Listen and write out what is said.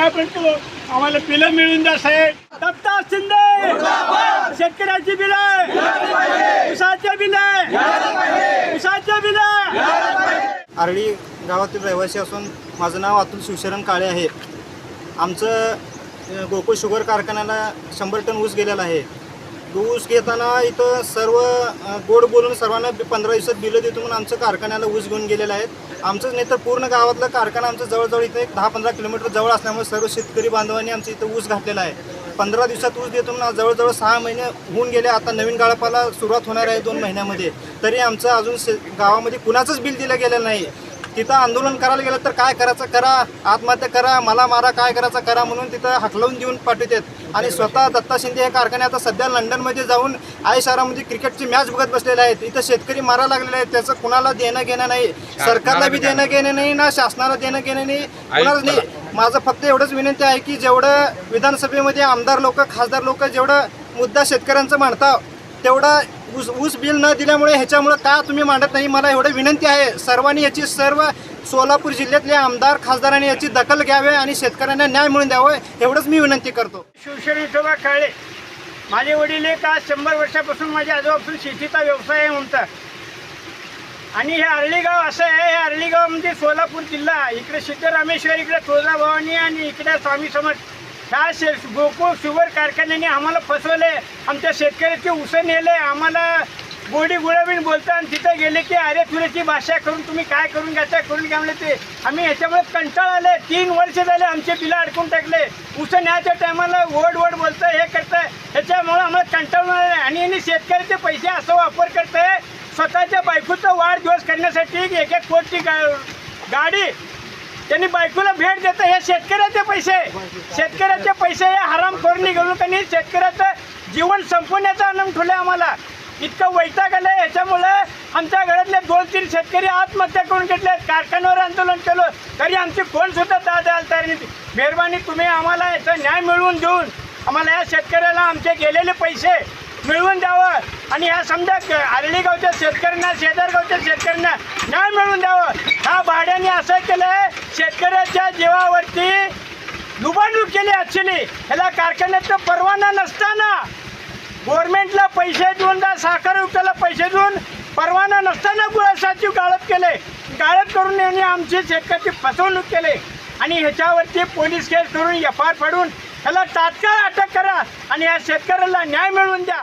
आम्हाला पिलं मिळून द्या साहेब. दत्ता शिंदे. शेतकऱ्याची बिलं. उसाच्या बिलं. उसाच्या बिलं. आरडी गावातील रहिवासी असून माझं नाव अतुल शिवशरण काळे आहे. आमचं गोकुळ शुगर कारखान्याला शंभर टन ऊस गेलेला आहे. ऊस घेताना इथं सर्व गोड बोलून सर्वांना पंधरा दिवसात बिलं देतो म्हणून आमचं कारखान्याला ऊस घेऊन गेलेलं आहेत. आमचंच नाही तर पूर्ण गावातलं कारखाना आमचं जवळजवळ इथं एक दहा पंधरा किलोमीटर जवळ असल्यामुळे सर्व शेतकरी बांधवांनी आमचं इथं ऊस घातलेला आहे. पंधरा दिवसात ऊस देतो म्हणून जवळजवळ सहा महिने होऊन गेले. आता नवीन गाळपाला सुरुवात होणार आहे दोन महिन्यामध्ये. तरी आमचं अजून गावामध्ये कुणाचंच बिल दिलं गेलं नाही. तिथं आंदोलन करायला गेलं तर काय करायचं? करा आत्महत्या करा मला मारा काय करायचं? करा म्हणून तिथं हकलवून देऊन पाठवतात आणि स्वतः दत्ता शिंदे हे कारखाने आता सध्या लंडनमध्ये जाऊन आय शहरामध्ये क्रिकेटची मॅच बघत बसलेले आहेत. इथं शेतकरी मारायला लागलेले आहेत. त्याचं कुणाला देणं घेणं नाही. सरकारला बी देणं घेणं नाही ना शासनाला देणं घेणं नाही. कुणालाच नाही. माझं फक्त एवढंच विनंती आहे की जेवढं विधानसभेमध्ये आमदार लोक खासदार लोक जेवढं मुद्दा शेतकऱ्यांचं मांडता तेवढा ऊस ऊस बिल न दिल्यामुळे ह्याच्यामुळं का तुम्ही मांडत नाही? मला एवढं विनंती आहे. सर्वांनी याची सर्व सोलापूर जिल्ह्यातले आमदार खासदारांनी याची दखल घ्यावी आणि शेतकऱ्यांना न्याय मिळून द्यावं एवढंच मी विनंती करतो. शिवसेना विठोबा काळे माझे वडील एक आज शंभर वर्षापासून माझ्या आजोबापासून शेतीचा व्यवसाय आहे म्हणतात. आणि हे अर्लीगाव असं आहे हे अर्लीगाव म्हणजे सोलापूर जिल्हा. इकडे सिद्धरामेश्वर इकडे तुळजाभवानी आणि इकडे स्वामी समर्थ. ह्या शे गोकुळ शुगर कारखान्याने आम्हाला फसवले. आमच्या शेतकऱ्याचे उसण नेले. आम्हाला गोडी गुळाबीन बोलता आणि तिथे गेले की अरे तुल्याची भाषा करून तुम्ही काय करून घ्यायचा करून घ्या म्हणले ते. आम्ही याच्यामुळे कंटाळ आले. तीन वर्ष झाले आमचे बिलं अडकून टाकले. उसं न्यायच्या टायमाला ओढ ओढ बोलतं हे करतं ह्याच्यामुळे आम्हाला कंटाळून आले आणि यांनी शेतकऱ्याचे पैसे असा वापर करतंय. स्वतःच्या बायकोचा वाढदिवस करण्यासाठी एक एक कोटी गा गाडी त्यांनी बायकोला भेट देतं. हे शेतकऱ्याचे पैसे. शेतकऱ्याचे पैसे हे हरामखोर निघालून त्यांनी शेतकऱ्याचं जीवन संपवण्याचा आनंद ठेवलं आम्हाला. इतकं वैताग आलं ह्याच्यामुळं आमच्या घरातले दोन तीन शेतकरी आत्महत्या करून घेतले. कारखान्यावर आंदोलन केलं. तरी आमची कोण सुद्धा दाद आल तरी मेहरबानी तुम्ही आम्हाला याचा न्याय मिळवून देऊन आम्हाला या शेतकऱ्याला आमचे गेलेले पैसे मिळवून द्यावं. आणि ह्या समजा आरली गावच्या शेतकऱ्यांना शेजारगावच्या शेतकऱ्यांना न्याय मिळवून द्यावं ह्या भाड्याने असं केलं शेतकऱ्याच्या जीवावरती लुबाडणूक केली ॲक्च्युली ह्याला कारखान्यात परवाना नसताना. गव्हर्नमेंटला पैसे देऊन साखर उठाला पैसे देऊन परवाना नसताना गुळासाची गाळप केले. गाळप करून यांनी आमची शेतकऱ्याची फसवणूक केली. आणि ह्याच्यावरती पोलीस केस करून एफ आर फाडून ह्याला तात्काळ अटक करा आणि या शेतकऱ्याला न्याय मिळवून द्या.